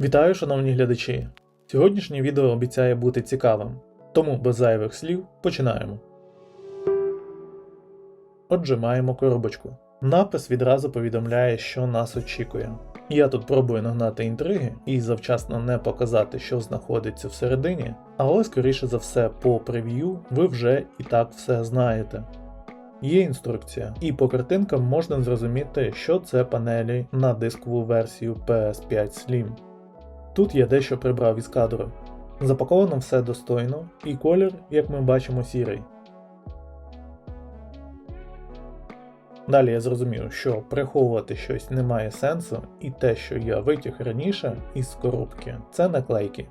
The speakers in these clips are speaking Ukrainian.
Вітаю, шановні глядачі! Сьогоднішнє відео обіцяє бути цікавим, тому без зайвих слів починаємо. Отже, маємо коробочку. Напис відразу повідомляє, що нас очікує. Я тут пробую нагнати інтриги і завчасно не показати, що знаходиться всередині, але скоріше за все, по прев'ю ви вже і так все знаєте. Є інструкція, і по картинкам можна зрозуміти, що це панелі на дискову версію PS5 Slim. Тут я дещо прибрав із кадру. Запаковано все достойно, і колір, як ми бачимо, сірий. Далі я зрозумів, що приховувати щось немає сенсу, і те, що я витяг раніше із коробки, це наклейки,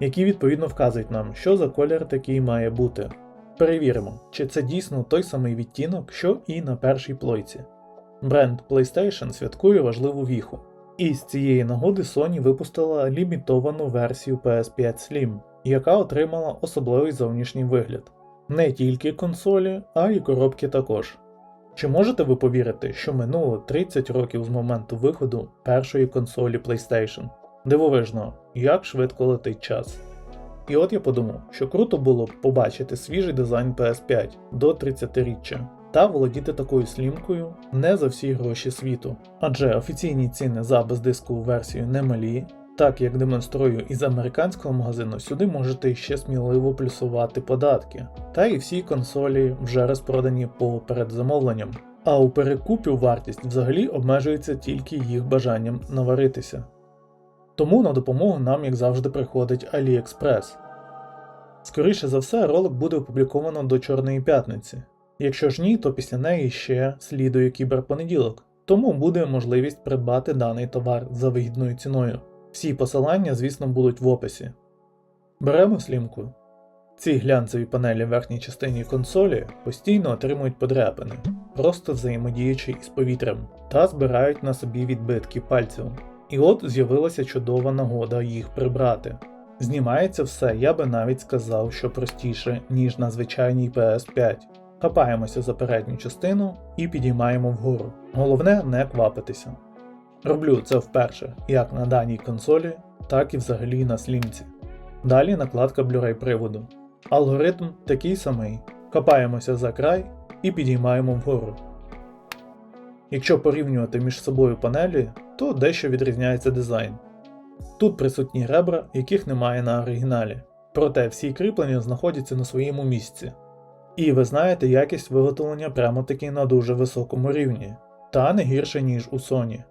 які відповідно вказують нам, що за колір такий має бути. Перевіримо, чи це дійсно той самий відтінок, що і на першій плойці. Бренд PlayStation святкує важливу віху. І з цієї нагоди Sony випустила лімітовану версію PS5 Slim, яка отримала особливий зовнішній вигляд. Не тільки консолі, а й коробки також. Чи можете ви повірити, що минуло 30 років з моменту виходу першої консолі PlayStation? Дивовижно, як швидко летить час. І от я подумав, що круто було б побачити свіжий дизайн PS5 до 30-річчя та володіти такою слімкою не за всі гроші світу. Адже офіційні ціни за бездискову версію немалі, так як демонструю із американського магазину, сюди можете ще сміливо плюсувати податки. Та і всі консолі вже розпродані по передзамовленням. А у перекупів вартість взагалі обмежується тільки їх бажанням наваритися. Тому на допомогу нам, як завжди, приходить AliExpress. Скоріше за все, ролик буде опубліковано до Чорної п'ятниці. Якщо ж ні, то після неї ще слідує кіберпонеділок, тому буде можливість придбати даний товар за вигідною ціною. Всі посилання, звісно, будуть в описі. Беремо слімку. Ці глянцеві панелі в верхній частині консолі постійно отримують подряпини, просто взаємодіючи із повітрям, та збирають на собі відбитки пальців. І от з'явилася чудова нагода їх прибрати. Знімається все, я би навіть сказав, що простіше, ніж на звичайній PS5. Хапаємося за передню частину і підіймаємо вгору. Головне не квапитися. Роблю це вперше як на даній консолі, так і взагалі на слімці. Далі накладка Blu-ray приводу. Алгоритм такий самий. Хапаємося за край і підіймаємо вгору. Якщо порівнювати між собою панелі, то дещо відрізняється дизайн. Тут присутні ребра, яких немає на оригіналі, проте всі кріплення знаходяться на своєму місці. І ви знаєте якість виготовлення прямо таки на дуже високому рівні, та не гірше ніж у Sony.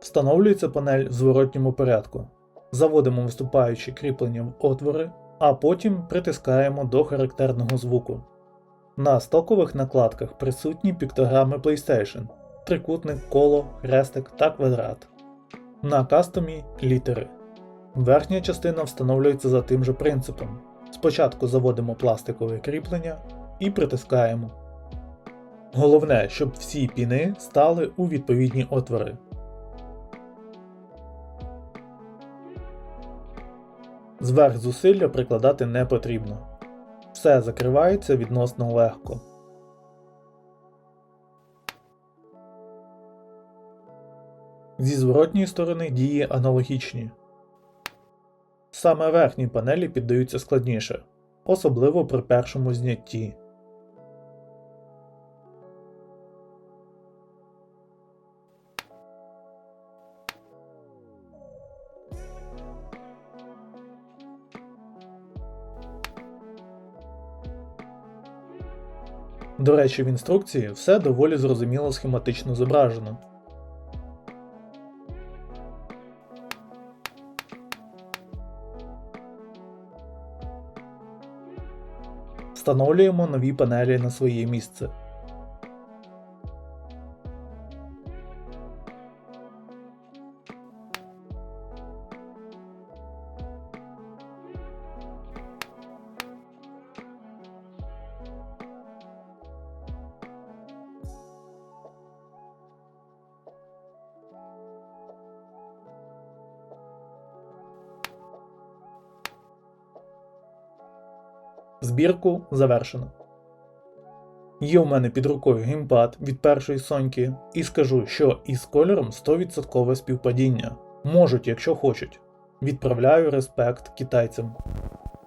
Встановлюється панель в зворотньому порядку. Заводимо виступаючі кріплення в отвори, а потім притискаємо до характерного звуку. На стокових накладках присутні піктограми PlayStation, трикутник, коло, хрестик та квадрат. На кастомі літери. Верхня частина встановлюється за тим же принципом. Спочатку заводимо пластикове кріплення і притискаємо. Головне, щоб всі піни стали у відповідні отвори. Зверх зусилля прикладати не потрібно. Все закривається відносно легко. Зі зворотньої сторони дії аналогічні. Саме верхні панелі піддаються складніше, особливо при першому знятті. До речі, в інструкції все доволі зрозуміло схематично зображено. Встановлюємо нові панелі на своє місце. Збірку завершено. Є у мене під рукою геймпад від першої соньки, і скажу, що із кольором 100% співпадіння. Можуть, якщо хочуть. Відправляю респект китайцям.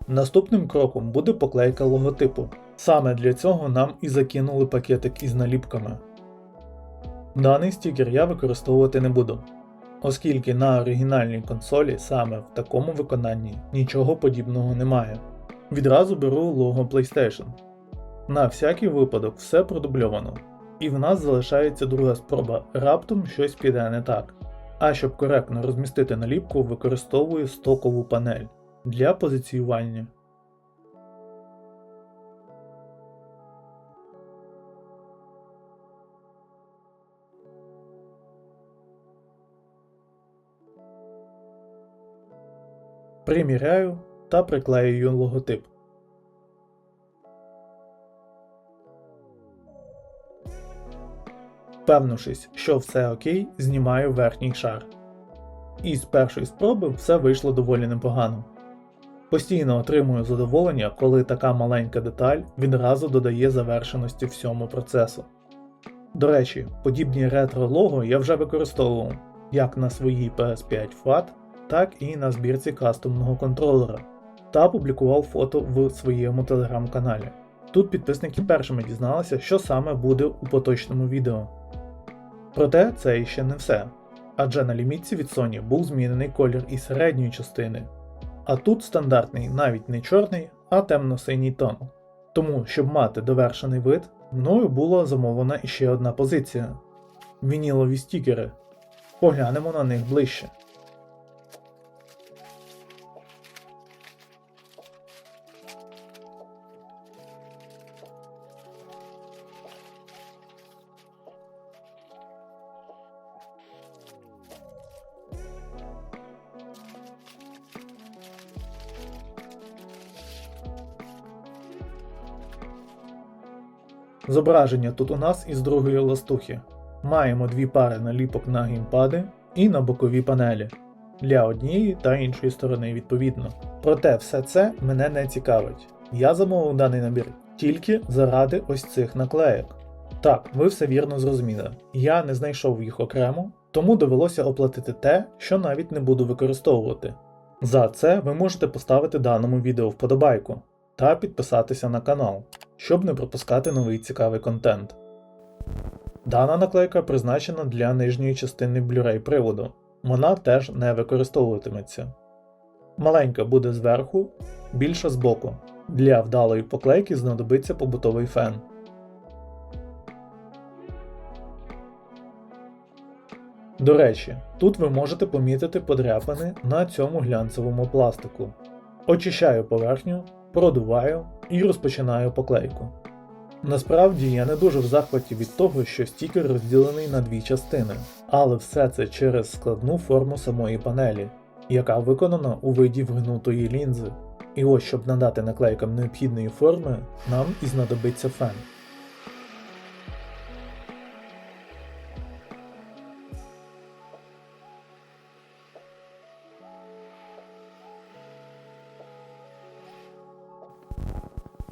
Наступним кроком буде поклейка логотипу. Саме для цього нам і закинули пакетик із наліпками. Даний стікер я використовувати не буду, оскільки на оригінальній консолі саме в такому виконанні нічого подібного немає. Відразу беру лого PlayStation. На всякий випадок все продубльовано, і в нас залишається друга спроба, раптом щось піде не так. А щоб коректно розмістити наліпку, використовую стокову панель для позиціювання. Приміряю та приклеюю логотип. Впевнившись, що все окей, знімаю верхній шар. І з першої спроби все вийшло доволі непогано. Постійно отримую задоволення, коли така маленька деталь відразу додає завершеності всьому процесу. До речі, подібні ретро-лого я вже використовував як на своїй PS5 FAT, так і на збірці кастомного контролера, та публікував фото в своєму телеграм-каналі. Тут підписники першими дізналися, що саме буде у поточному відео. Проте це іще не все, адже на лімітці від Sony був змінений колір і середньої частини, а тут стандартний навіть не чорний, а темно-синій тон. Тому, щоб мати довершений вид, мною була замовлена іще одна позиція вінілові стікери. Поглянемо на них ближче. Зображення тут у нас із другої ластухи. Маємо дві пари наліпок на геймпади і на бокові панелі для однієї та іншої сторони відповідно. Проте все це мене не цікавить. Я замовив даний набір тільки заради ось цих наклеєк. Так, ви все вірно зрозуміли. Я не знайшов їх окремо, тому довелося оплатити те, що навіть не буду використовувати. За це ви можете поставити даному відео вподобайку та підписатися на канал, щоб не пропускати новий цікавий контент. Дана наклейка призначена для нижньої частини Blu-ray приводу, вона теж не використовуватиметься. Маленька буде зверху, більша збоку. Для вдалої поклейки знадобиться побутовий фен. До речі, тут ви можете помітити подряпини на цьому глянцевому пластику. Очищаю поверхню, продуваю і розпочинаю поклейку. Насправді я не дуже в захваті від того, що стікер розділений на дві частини, але все це через складну форму самої панелі, яка виконана у виді вгнутої лінзи. І ось щоб надати наклейкам необхідної форми, нам і знадобиться фен.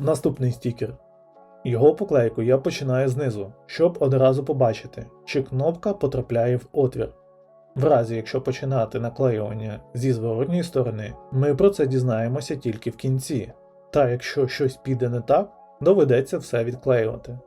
Наступний стікер. Його поклейку я починаю знизу, щоб одразу побачити, чи кнопка потрапляє в отвір. В разі, якщо починати наклеювання зі зворотньої сторони, ми про це дізнаємося тільки в кінці, та якщо щось піде не так, доведеться все відклеювати.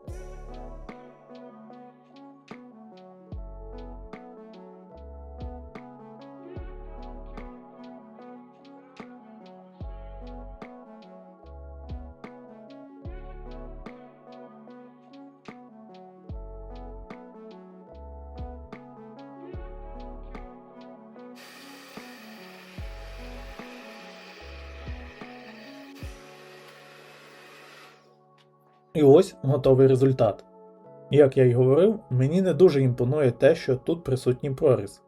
І ось готовий результат. Як я й говорив, мені не дуже імпонує те, що тут присутній проріз.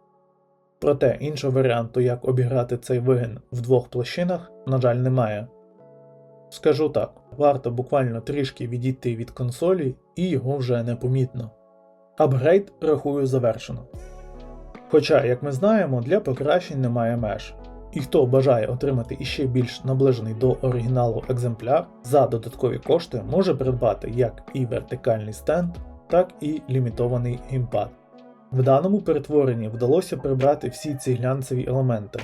Проте іншого варіанту, як обіграти цей вигин в двох площинах, на жаль, немає. Скажу так, варто буквально трішки відійти від консолі і його вже непомітно. Апгрейд рахую завершено. Хоча, як ми знаємо, для покращень немає меж. І хто бажає отримати іще більш наближений до оригіналу екземпляр, за додаткові кошти може придбати як і вертикальний стенд, так і лімітований геймпад. В даному перетворенні вдалося прибрати всі ці глянцеві елементи.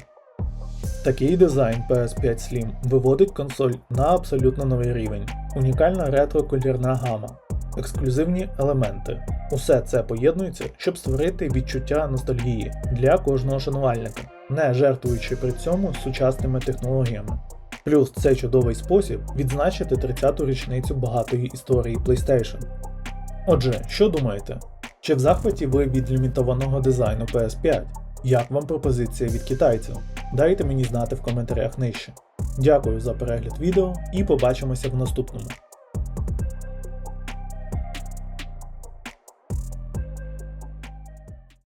Такий дизайн PS5 Slim виводить консоль на абсолютно новий рівень, унікальна ретро-колірна гама, ексклюзивні елементи. Усе це поєднується, щоб створити відчуття ностальгії для кожного шанувальника, не жертвуючи при цьому сучасними технологіями. Плюс це чудовий спосіб відзначити 30-ту річницю багатої історії PlayStation. Отже, що думаєте? Чи в захваті ви від лімітованого дизайну PS5? Як вам пропозиція від китайців? Дайте мені знати в коментарях нижче. Дякую за перегляд відео і побачимося в наступному.